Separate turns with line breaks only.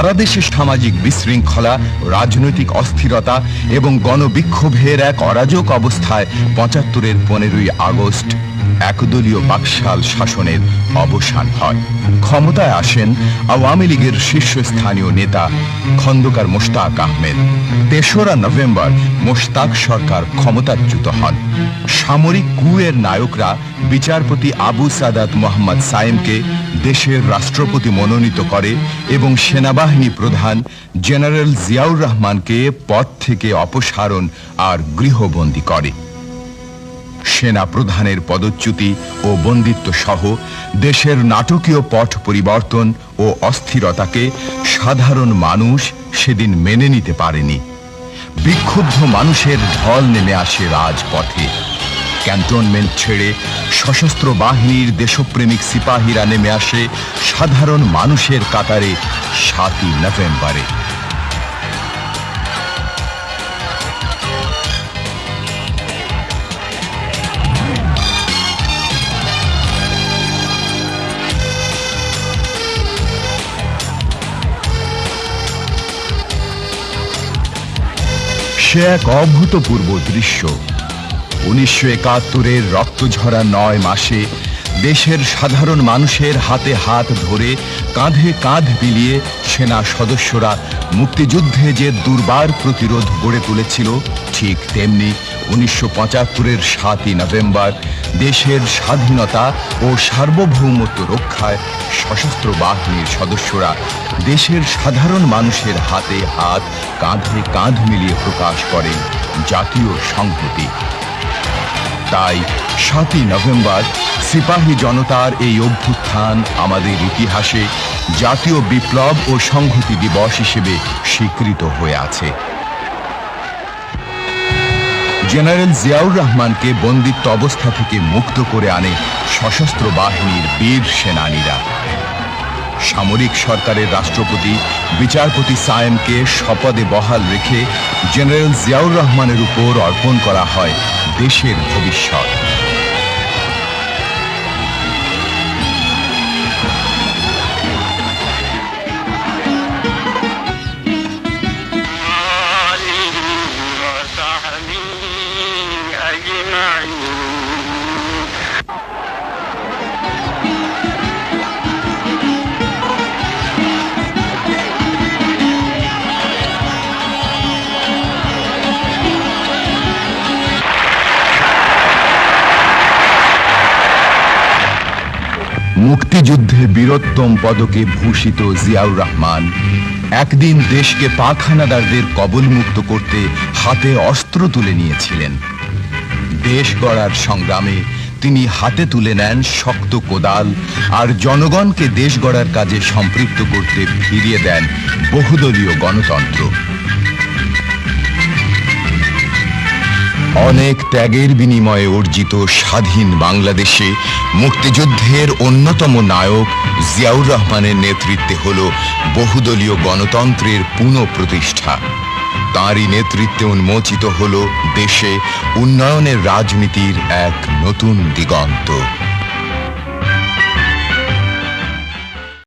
সারা দেশে সামাজিক বিশৃঙ্খলা রাজনৈতিক অস্থিরতা এবং গণবিক্ষোভের এক অরাজক অবস্থায় পঁচাত্তরের পনেরোই আগস্ট একদলীয় বাকশাল শাসনের অবসান হয়। ক্ষমতায় আসেন আওয়ামী লীগের শীর্ষস্থানীয় নেতা খন্দকার মোশতাক আহমেদ। তেসরা নভেম্বর মোশতাক সরকার ক্ষমতাচ্যুত হন। সামরিক কুয়ের নায়করা বিচারপতি আবু সাদাত মোহাম্মদ সায়েমকে দেশের রাষ্ট্রপতি মনোনীত করে এবং সেনাবাহিনী প্রধান জেনারেল জিয়াউর রহমানকে পদ থেকে অপসারণ আর গৃহবন্দী করে। সেনা প্রধানের পদচ্যুতি ও বন্দিত্ব সহ দেশের নাটকীয় পট পরিবর্তন ও অস্থিরতাকে সাধারণ মানুষ সেদিন মেনে নিতে পারেনি। বিক্ষুব্ধ মানুষের ঢল নেমে আসে রাজপথে। ক্যান্টনমেন্ট ছেড়ে সশস্ত্র বাহিনীর দেশপ্রেমিক সিপাহীরা নেমে আসে সাধারণ মানুষের কাতারে সাতই নভেম্বরে। সে এক অভূতপূর্ব দৃশ্য। উনিশশো একাত্তরের রক্তঝরা নয় মাসে দেশের সাধারণ মানুষের হাতে হাত ধরে কাঁধে কাঁধ বিলিয়ে সেনা সদস্যরা মুক্তিযুদ্ধে যে দুর্বার প্রতিরোধ গড়ে তুলেছিল, ঠিক তেমনি উনিশশো পঁচাত্তরের সাতই নভেম্বর দেশের স্বাধীনতা ও সার্বভৌমত্ব রক্ষায় সশস্ত্র বাহিনীর সদস্যরা দেশের সাধারণ মানুষের হাতে হাত, কাঁধে কাঁধ মিলিয়ে প্রকাশ করেন জাতীয় সংহতি। তাই সাতই নভেম্বর সিপাহী জনতার এই অভ্যুত্থান আমাদের ইতিহাসে জাতীয় বিপ্লব ও সংহতি দিবস হিসেবে স্বীকৃত হয়ে আছে। জেনারেল জিয়াউর রহমানকে বন্দিত্ব অবস্থা থেকে মুক্ত করে আনে সশস্ত্র বাহিনীর বীর সেনানীরা। সামরিক সরকারের রাষ্ট্রপতি বিচারপতি সায়েমকে শপথে বহাল রেখে জেনারেল জিয়াউর রহমানের উপর অর্পণ করা হয় দেশের ভবিষ্যৎ। মুক্তিযুদ্ধে বীরত্তম পদকে ভূষিত জিয়াউর রহমান, একদিন দেশকে পাখানাদারদের কবলমুক্ত করতে হাতে অস্ত্র তুলে নিয়েছিলেন। দেশ গড়ার সংগ্রামে তিনি হাতে তুলে নেন শক্ত কোদাল আর জনগণকে দেশ গড়ার কাজে সম্পৃক্ত করতে ফিরিয়ে দেন বহুদলীয় গণতন্ত্র। অনেক ত্যাগের বিনিময়ে অর্জিত স্বাধীন বাংলাদেশে মুক্তিযুদ্ধের অন্যতম নায়ক জিয়াউর রহমানের নেতৃত্বে হল বহুদলীয় গণতন্ত্রের পুনঃপ্রতিষ্ঠা। তাঁরই নেতৃত্বে উন্মোচিত হল দেশে উন্নয়নের রাজনীতির এক নতুন দিগন্ত।